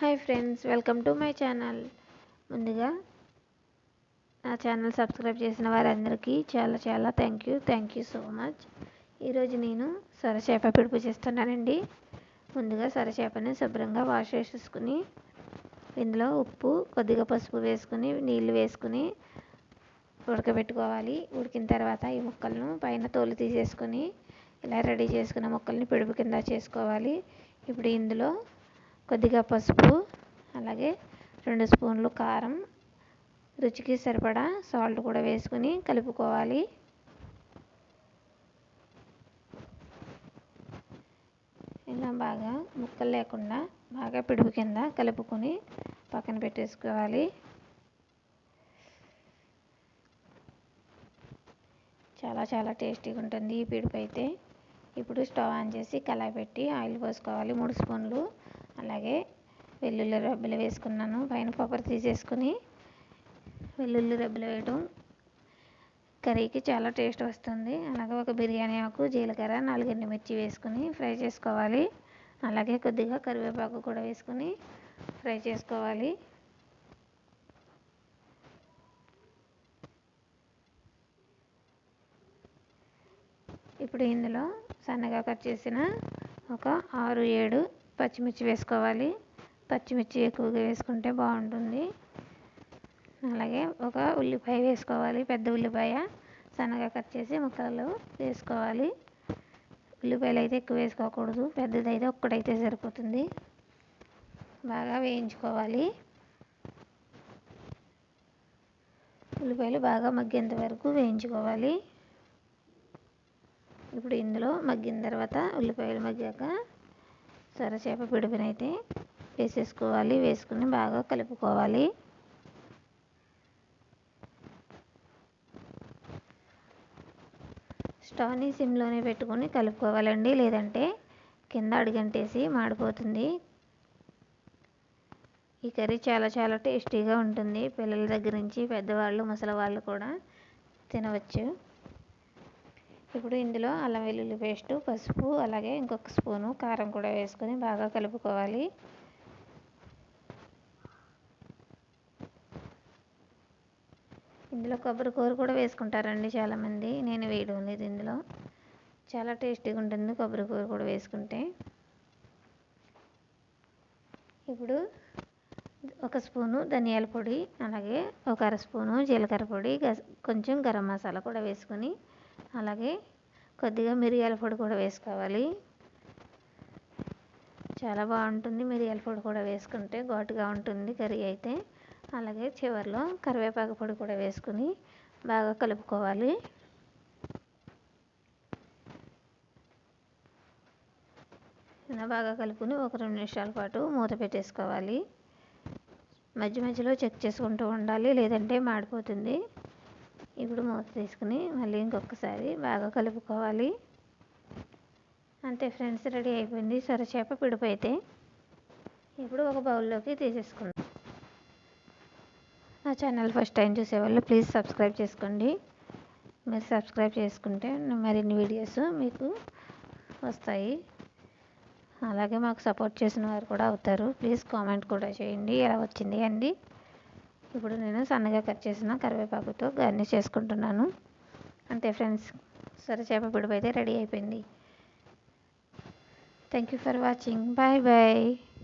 Hi friends welcome to my channel. ముందుగా నా channel subscribe చేసిన వారందరికీ చాలా చాలా thank you thank you so much ఈరోజు నేను సొరచేప పిడుపు చేస్తున్నానండి. ముందుగా సొరచేపని శుభ్రంగా వాష్ చేసేసుకుని ఇందులో ఉప్పు కొద్దిగా పసుపు వేసుకుని నీళ్ళు వేసుకుని ఉడకబెట్టుకోవాలి. ఉడికిన తర్వాత ఈ ముక్కలను పైన తోలు తీసేసుకొని ఇలా రెడీ చేసుకున్న ముక్కల్ని పిడుపు కింద చేసుకోవాలి. ఇప్పుడు ఇందులో కొద్దిగా పసుపు అలాగే రెండు స్పూన్లు కారం రుచికి సరిపడా సాల్ట్ కూడా వేసుకుని కలుపుకోవాలి. ఇలా బాగా ముక్కలు లేకుండా బాగా పిడుపు కింద కలుపుకొని పక్కన పెట్టేసుకోవాలి. చాలా చాలా టేస్టీగా ఉంటుంది ఈ పిడుపు అయితే ఇప్పుడు స్టవ్ ఆన్ చేసి కళాయి పెట్టి ఆయిల్ పోసుకోవాలి. మూడు స్పూన్లు అలాగే వెల్లుల్లి రబ్బలు వేసుకున్నాను. పైన కొబ్బరి తీసేసుకుని వెల్లుల్లి రబ్బలు వేయడం కర్రీకి చాలా టేస్ట్ వస్తుంది. అలాగే ఒక బిర్యానీ ఆకు జీలకర్ర నాలుగు ఎండుమిర్చి వేసుకుని ఫ్రై చేసుకోవాలి. అలాగే కొద్దిగా కరివేపాకు కూడా వేసుకుని ఫ్రై చేసుకోవాలి. ఇప్పుడు ఇందులో సన్నగా కట్ చేసిన ఒక ఆరు ఏడు పచ్చిమిర్చి వేసుకోవాలి. పచ్చిమిర్చి ఎక్కువగా వేసుకుంటే బాగుంటుంది. అలాగే ఒక ఉల్లిపాయ వేసుకోవాలి. పెద్ద ఉల్లిపాయ సన్నగా కట్ చేసి ముక్కలు వేసుకోవాలి. ఉల్లిపాయలు అయితే ఎక్కువ వేసుకోకూడదు. పెద్దదైతే ఒక్కడైతే సరిపోతుంది. బాగా వేయించుకోవాలి. ఉల్లిపాయలు బాగా మగ్గేంత వరకు వేయించుకోవాలి. ఇప్పుడు ఇందులో మగ్గిన తర్వాత ఉల్లిపాయలు మగ్గాక సొరచేప పిడిపినైతే వేసేసుకోవాలి. వేసుకుని బాగా కలుపుకోవాలి. స్టవ్ని సిమ్లోనే పెట్టుకొని కలుపుకోవాలండి. లేదంటే కింద అడుగంటేసి మాడిపోతుంది. ఈ కర్రీ చాలా చాలా టేస్టీగా ఉంటుంది. పిల్లల దగ్గర నుంచి పెద్దవాళ్ళు ముసలి వాళ్ళు కూడా తినవచ్చు. ఇప్పుడు ఇందులో అల్లం వెల్లుల్లి పేస్టు పసుపు అలాగే ఇంకొక స్పూను కారం కూడా వేసుకొని బాగా కలుపుకోవాలి. ఇందులో కొబ్బరి కూర కూడా వేసుకుంటారండి చాలామంది. నేను వేయడం లేదు ఇందులో. చాలా టేస్టీగా ఉంటుంది కొబ్బరి కూర కూడా వేసుకుంటే. ఇప్పుడు ఒక స్పూను ధనియాల పొడి అలాగే ఒక అర స్పూను జీలకర్ర పొడి కొంచెం గరం మసాలా కూడా వేసుకొని అలాగే కొద్దిగా మిరియాల పొడి కూడా వేసుకోవాలి. చాలా బాగుంటుంది మిరియాల పొడి కూడా వేసుకుంటే ఘాటుగా ఉంటుంది కర్రీ అయితే. అలాగే చివరిలో కరివేపాకు పొడి కూడా వేసుకుని బాగా కలుపుకోవాలి. ఇలా బాగా కలుపుకొని ఒక రెండు నిమిషాల పాటు మూత పెట్టేసుకోవాలి. మధ్య మధ్యలో చెక్ చేసుకుంటూ ఉండాలి లేదంటే మాడిపోతుంది. ఇప్పుడు మూత తీసుకుని మళ్ళీ ఇంకొకసారి బాగా కలుపుకోవాలి. అంతే ఫ్రెండ్స్ రెడీ అయిపోయింది. సొరచేప పిడుపు అయితే ఇప్పుడు ఒక బౌల్లోకి తీసేసుకుందాం. నా ఛానల్ ఫస్ట్ టైం చూసేవాళ్ళు ప్లీజ్ సబ్స్క్రైబ్ చేసుకోండి. మీరు సబ్స్క్రైబ్ చేసుకుంటే మరిన్ని వీడియోస్ మీకు వస్తాయి. అలాగే మాకు సపోర్ట్ చేసిన వారు కూడా అవుతారు. ప్లీజ్ కామెంట్ కూడా చేయండి. ఎలా వచ్చింది అండి? ఇప్పుడు నేను సన్నగా కట్ చేసిన కరివేపాకుతో గార్నిష్ చేసుకుంటున్నాను. అంతే ఫ్రెండ్స్ సొరచేప పిడుపు అయితే రెడీ అయిపోయింది. Thank you for watching bye bye